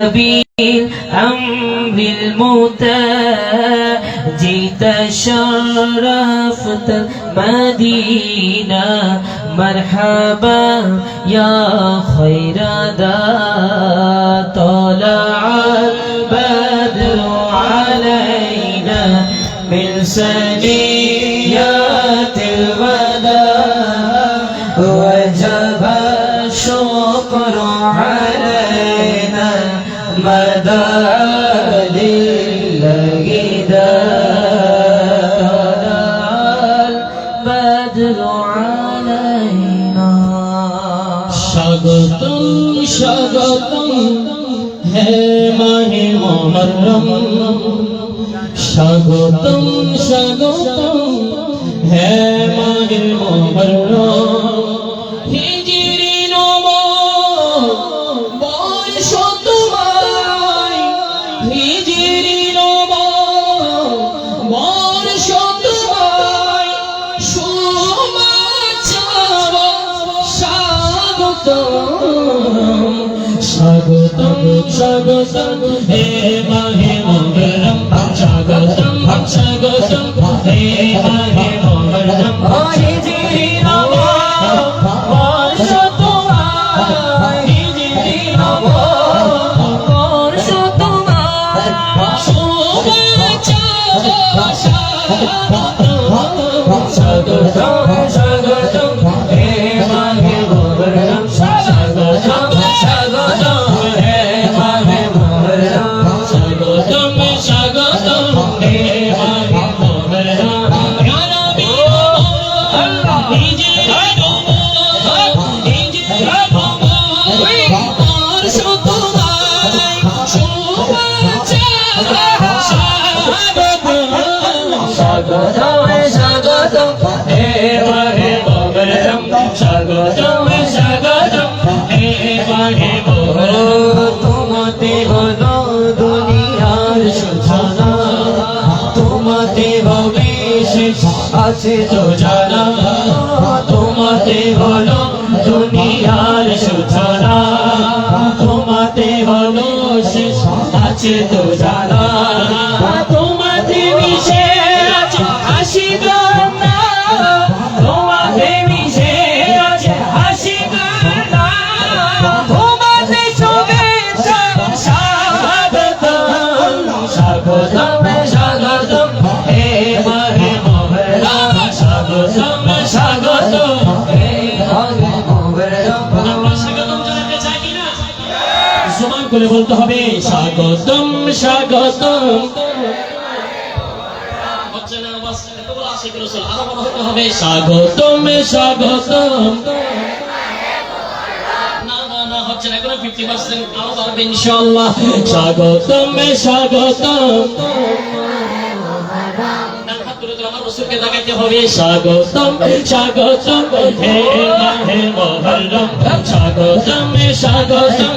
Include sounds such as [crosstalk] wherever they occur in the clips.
أم بالموتى؟ جيت شرفت مدينة مرحبا يا خير دا طلع البدر علينا من سنين স্বাগতম স্বাগতম হে মাহে মহরম। হিজিরি নম বর্ষ তোমায়। হিজিরি নম বর্ষ তোমায়। সমাচার স্বাগতম স্বাগতম হে স্বাগতম স্বাগতম হে তোমাতে হলো দুনিয়ার সূচনা তোমাতে হলো শেষ আছে তো রসুলকে দেখাইতে হবে। স্বাগতম স্বাগতম হে স্বাগতম স্বাগতম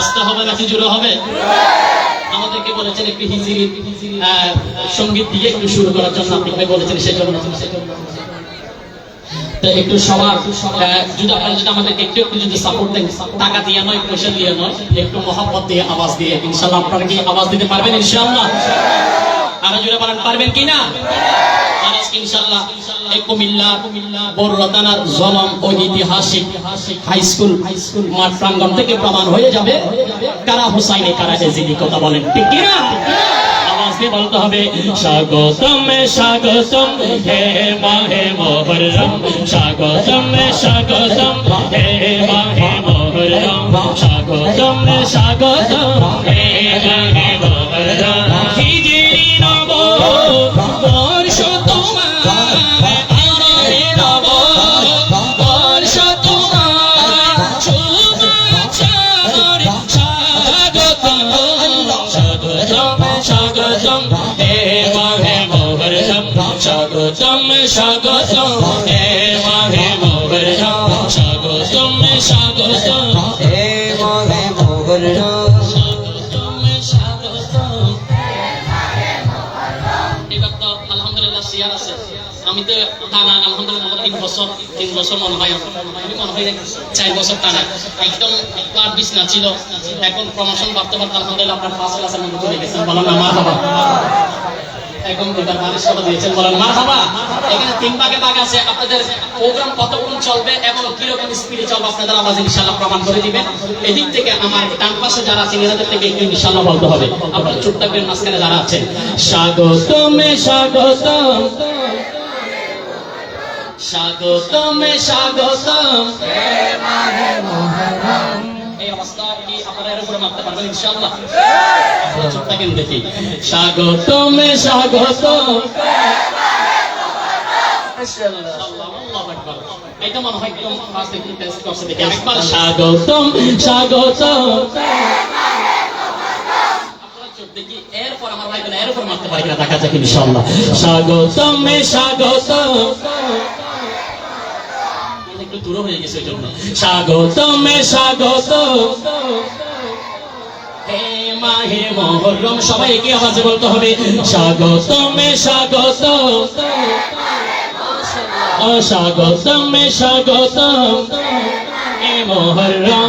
আস্তে হবে নাকি জোরে হবে? আমাদেরকে বলেছেন একটু হিজিরি সংগীত দিয়ে একটু শুরু করার জন্য আপনি বলেছেন সেজন্য তো একটু সবার যদি আপনারা যদি আমাদেরকে একটু একটু যদি সাপোর্ট দেন, টাকা দিয়ে নয়, পয়সা দিয়ে নয়, একটু মহাব্বত দিয়ে আওয়াজ দিয়ে ইনশাল্লাহ আপনারা কি আওয়াজ দিতে পারবেন ইনশাল্লাহ আরও জুড়ে বলেন, পারবেন কি না আর স্বাগতম স্বাগতম, হে মাহে মোহরম, স্বাগতম স্বাগতম, হে মাহে মোহরম, স্বাগতম স্বাগতম, হে মাহে মোহরম, হিজরি নব স্বাগতম স্বাগতম, হে মাহে মোহরম আমি তো টানা আলহামদুলিল্লাহ তিন বছর তিন বছর মনে হয় মনে চার বছর টানা একদম ক্লাব বিছনা ছিল। এখন প্রমোশন বাড়তে বাড়তে আলহামদুলিল্লাহ আপনার পাঁচ ক্লাসের মধ্যে চলে গেছেন বলেন না মার এখন এবার কথা দিয়েছেন। বলেন মার এখানে তিন ভাগে ভাগ আছে। আপনাদের প্রোগ্রাম কতক্ষণ চলবে এবং কীরকম স্পিডে চলবে আপনাদের আওয়াজ ইনশাল্লাহ প্রমাণ করে দিবেন। এদিক থেকে আমার ডান পাশে যারা আছেন এনাদের থেকে একটু ইনশাল্লাহ বলতে হবে। আপনারা চুপ থাকবেন, মাঝখানে যারা আছেন। স্বাগতম স্বাগতম। স্বাগতম স্বাগতম। এই আপনারা এর উপরে পারবেন? ইনশাআল্লাহ। আপনারা দেখি। এটা মনে হয় একদম ফার্স্ট একটু টেস্ট করছে দেখি। একবার স্বাগতম স্বাগতম দেখি এরপর আমার ভাই বোন এর উপর মারতে পারি কিনা দেখা যাক ইনশাআল্লাহ। স্বাগতম স্বাগতম একটু দূর হয়ে গেছে ওই জন্য। স্বাগত মে স্বাগত মাহে মহরম সবাই কি আওয়াজে বলতে হবে স্বাগত মে স্বাগত স্বাগতম মে স্বাগত মহরম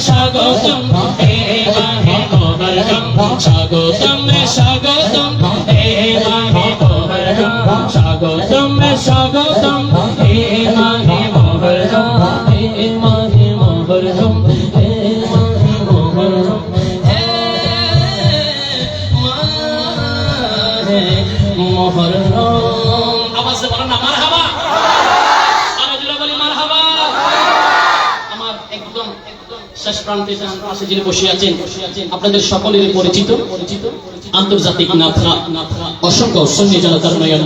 স্বাগতম হে মাহে মহরম স্বাগতম স্বাগতম শেষ প্রান্তে পাশে যিনি বসে আছেন। আপনাদের সকলের পরিচিত। পরিচিত আন্তর্জাতিক নাথা অসংখ্য সন্নি জনতার নয়ন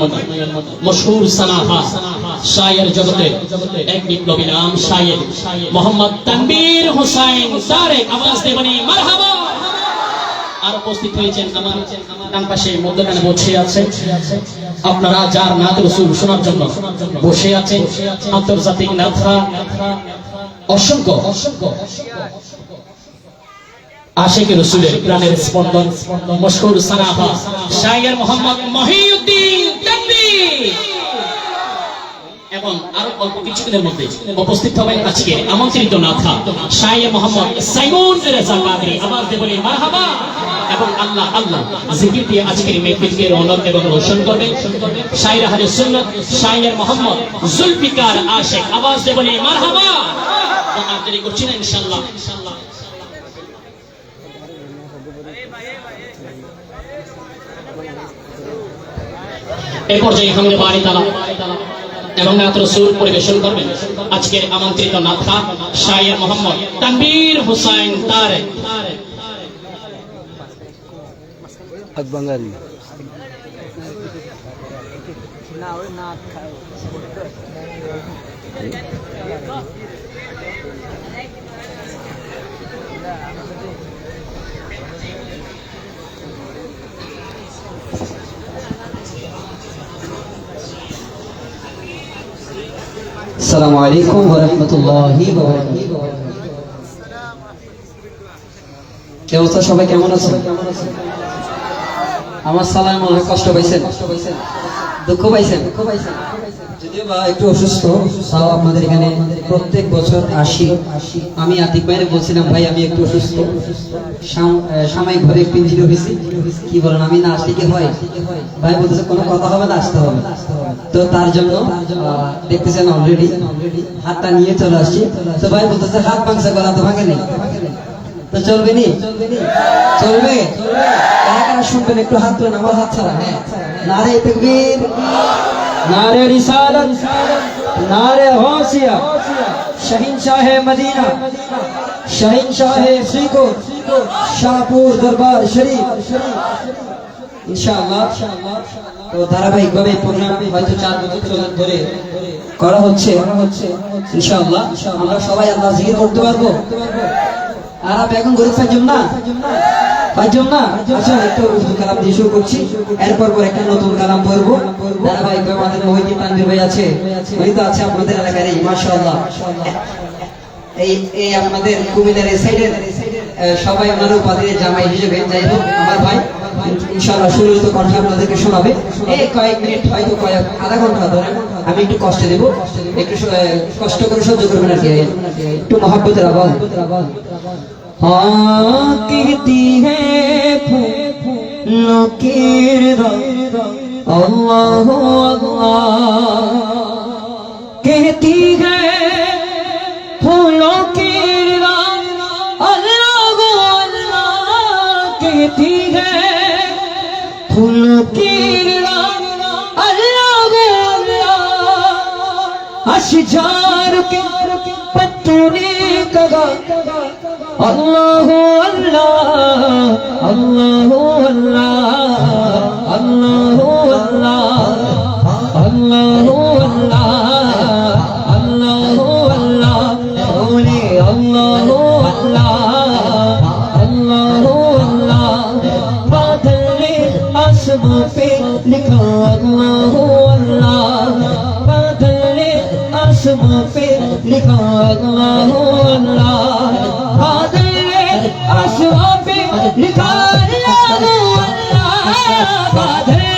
মশহুর সানাহা, শায়ের জগতে। এক বিপ্লবী নাম শায়ের মোহাম্মদ তানবীর হোসাইন তারেক। আওয়াজ দেবনি মারহাবা! আর উপস্থিত হয়েছেন আমার ডান পাশে মধ্যখানে বসে আছে। আপনারা যার নাথ রসুল শোনার জন্য বসে আছেন। আন্তর্জাতিক নাথা অসংখ্য আশেখ রসুলের প্রাণের স্পন্দন, মশহুর সানাফা শায়ের মোহাম্মদ মহিউদ্দিন এবং আরও অল্প কিছুদিনের মধ্যে উপস্থিত হবেন আজকে আমন্ত্রিত নাথা মোহাম্মদ সাইমন রেজা কাদরি। আওয়াজ দিয়ে বলি, মারহাবা। এবং আল্লাহ আল্লাহ জিকির দিয়ে আজকের মেহফিলকে এবং রোশন শায়ের মোহাম্মদ জুলফিকার আশেক। আওয়াজ দিয়ে বলি, মারহাবা। আর দেরি করছি না ইনশাআল্লাহ। ইনশাআল্লাহ এই পর্যায়ে হামদে বাড়ি তালা এবং নাত রসুল পরিবেশন করবেন। আজকের আমন্ত্রিত নাথা শায়ের মোহাম্মদ তানবীর হুসাইন তারেক আজ বাঙালি। আসসালামু আলাইকুম ওয়া রাহমাতুল্লাহি ওয়া বারাকাতুহু কি অবস্থা? সবাই কেমন আছেন? আমার সালাম কষ্ট পাইছেন দুঃখ পাইছেন। দুঃখ পাইছেন? একটু না না তার জন্য দেখতেছেন অলরেডি হাতটা নিয়ে চলে আসছি। তো ভাই বলতেছে, হাত ভাঙছে, গলা তো নেই। তো চলবে নি? চলবে? শুনবেন, একটু হাত তুলেন, আমার হাত ছাড়া হ্যাঁ। নারে তকবীর নারে রিসালত নারে হোসিয়া শহীন শাহ মদিনা শহীন শাহ শ্রীকোট শাহপুর দরবার শরীফ ইনশাআল্লাহ তো ধারাবাহিকভাবে প্রোগ্রাম হয়তো চার বছর ধরে করা হচ্ছে। ইনশাআল্লাহ, আমরা সবাই আল্লাহ জিকির করতে পারব। আর এখন গরিব না? না? আচ্ছা কালাম করছি। এরপর পর একটা নতুন কালাম পড়ব। ধারাবাহিকভাবে আমাদের ভাই আছে। তো আছে আপনাদের এলাকার এই, মাশাআল্লাহ। এই এই এই সাইডের সবাই উপাধির জামাই হিসেবে। যাই হোক, আমার ভাই, ইনশাআল্লাহ আপনাদেরকে শোনাবে। এই কয়েক মিনিট হয়তো কয়েক, আধা ঘণ্টা ধরে আমি একটু কষ্ট দেব। একটু কষ্ট করে সহ্য করবেন আর কি। একটু মহাব্বতের আওয়াজ কেটি হে লোকের আল্লাহ কেটি হে ফুলোকের আল্লাহ কেটি হে ফুলোকের अशजार के पत्तों ने कगा আল্লাহ আল্লাহ আল্লাহ আল্লাহ আল্লাহ আল্লাহ पे लिखा अल्लाह अल्लाह बादल आसमां पे लिखा अल्लाह अल्लाह نکھاریا اللہ بادھرے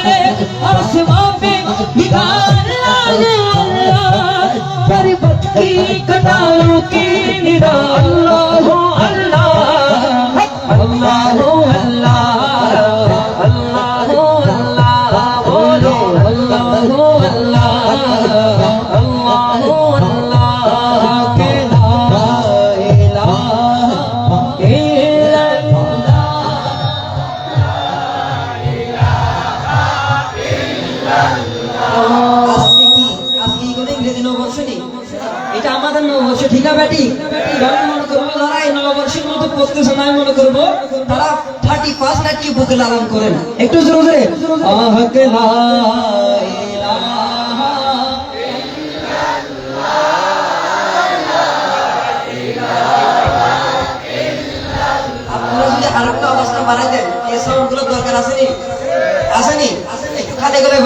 বেটি না মনে করব, তারা থার্টি ফার্স্ট কি বুকে একটু জোরে আপনারা যদি আরেকটা অবস্থা বাড়াই দেন, এই সাউন্ডগুলো দরকার আসেনি? আসেনি? একটু করে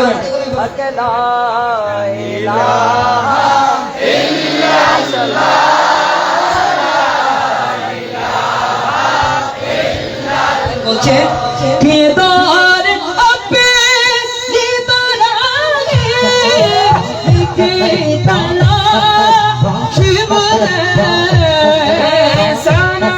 হচ্ছে কেদার আপে কেদার শিব সানা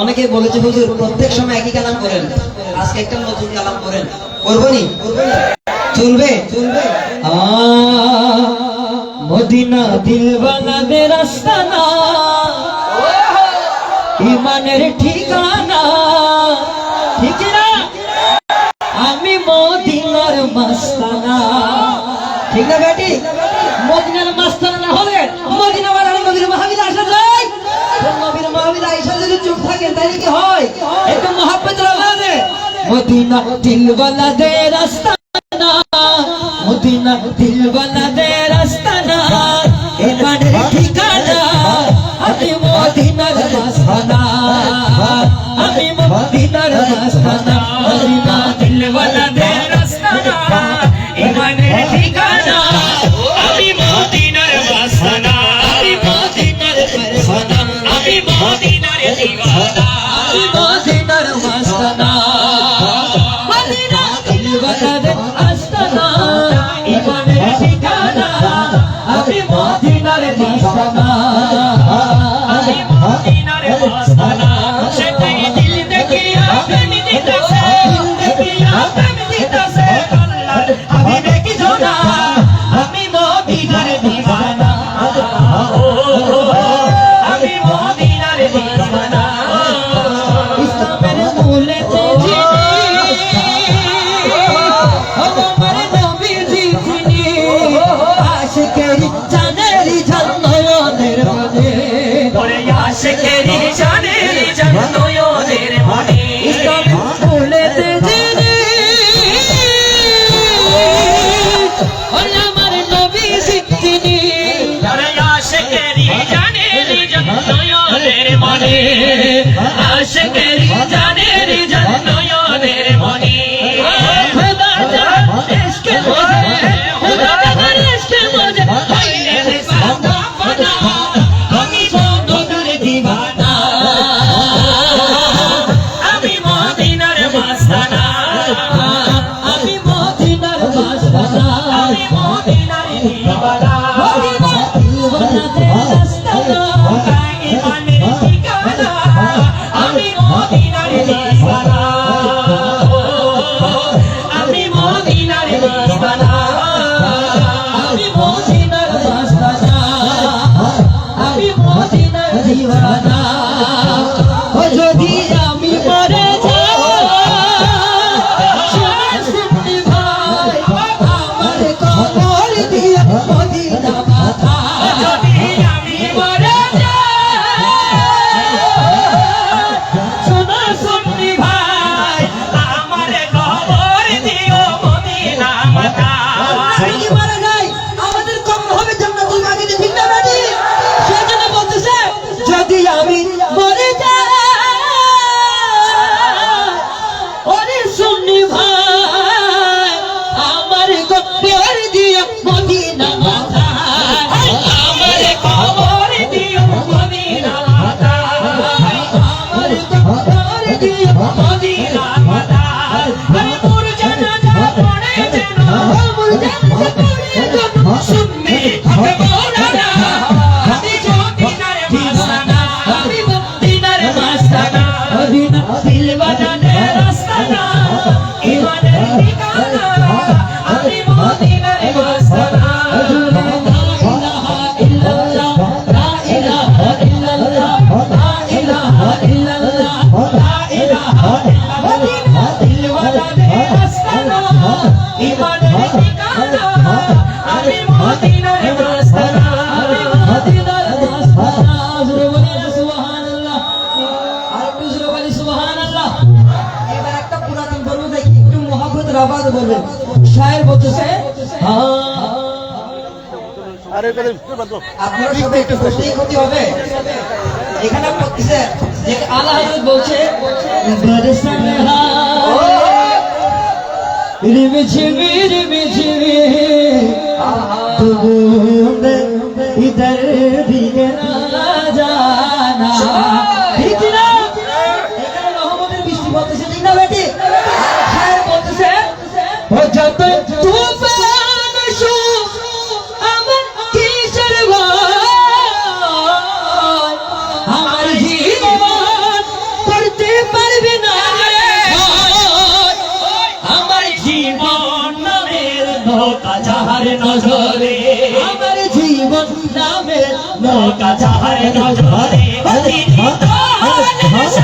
অনেকে বলেছে, হুজুর, প্রত্যেক সময় একই কালাম করেন। আজকে একটা নতুন কালাম করেন। করবনি চলবে? চলবে মদিনা দিল রাস্তা না ইমানের ঠিকানা। মদিনার মাস্তানা। ঠিক না বেটি? মদিনার মাস্তানা না হলে মদিনাওয়ালার নবীর মাহবিল আসা যায়। নবীর মাহবিল আইসা যদি চুপ থাকে, তাহলে কি হয়? একটু মহাব্বত রাখে মদিনা দিলওয়ালা দে রাস্তা মদিনা দিলওয়ালা দে রাস্তা না এবারে ঠিকানা, আমি মদিনার মাস্তানা, আমি মদিনার মাস্তানা 一 [laughs] 个 মদিনার দিবানা মদিনার দিবানাতে Mama. আপনার সাথে একটু বসতেই ক্ষতি হবে। এখানে স্যার যে আল্লাহ হযরত বলছে বৃষ্টি পড়তেছে ঠিক না বেটি का चार नजरे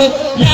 ये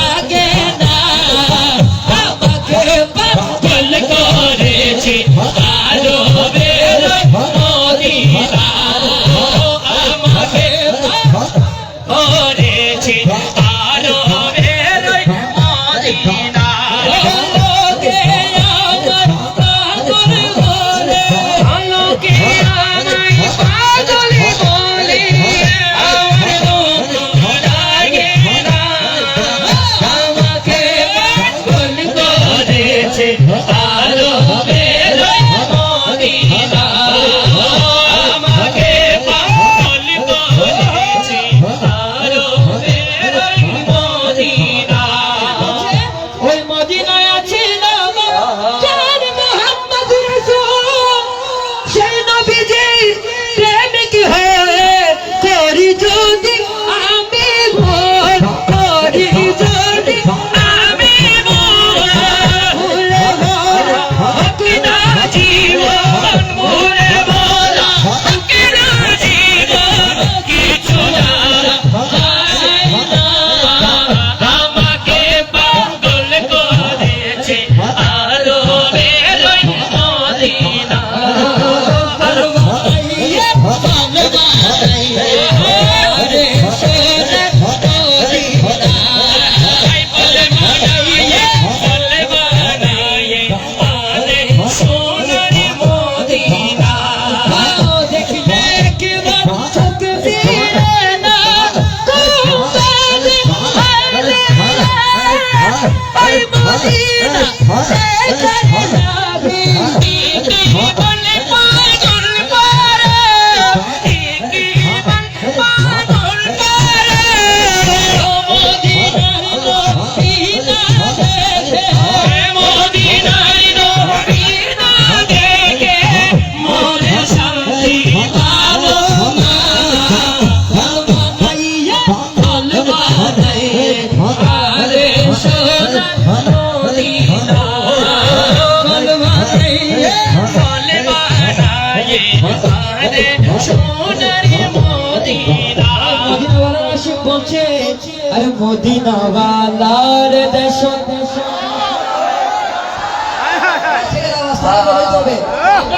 আর মদিনাওয়ালার দেশ।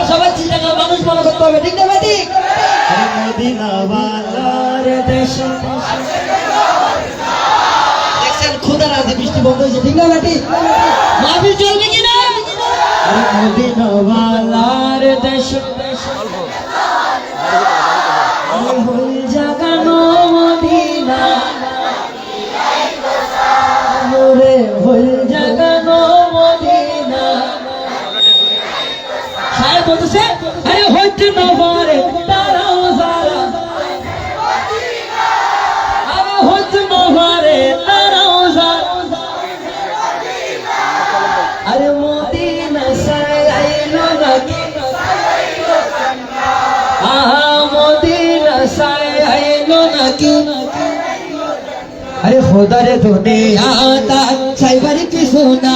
সবাই চিন্তা মানুষ মনে করতে হবে, ঠিক না ঠিক? আর দেশ। দেখছেন খুদা রাতে বৃষ্টি বন্ধ না ঠিক? কিনা মদিনাওয়ালার দেশ। দেশ। ভাই বলতেছে, আরে হইতে না পারে তারা আরে হইতে না পারে তারা সাইবার কি সোনা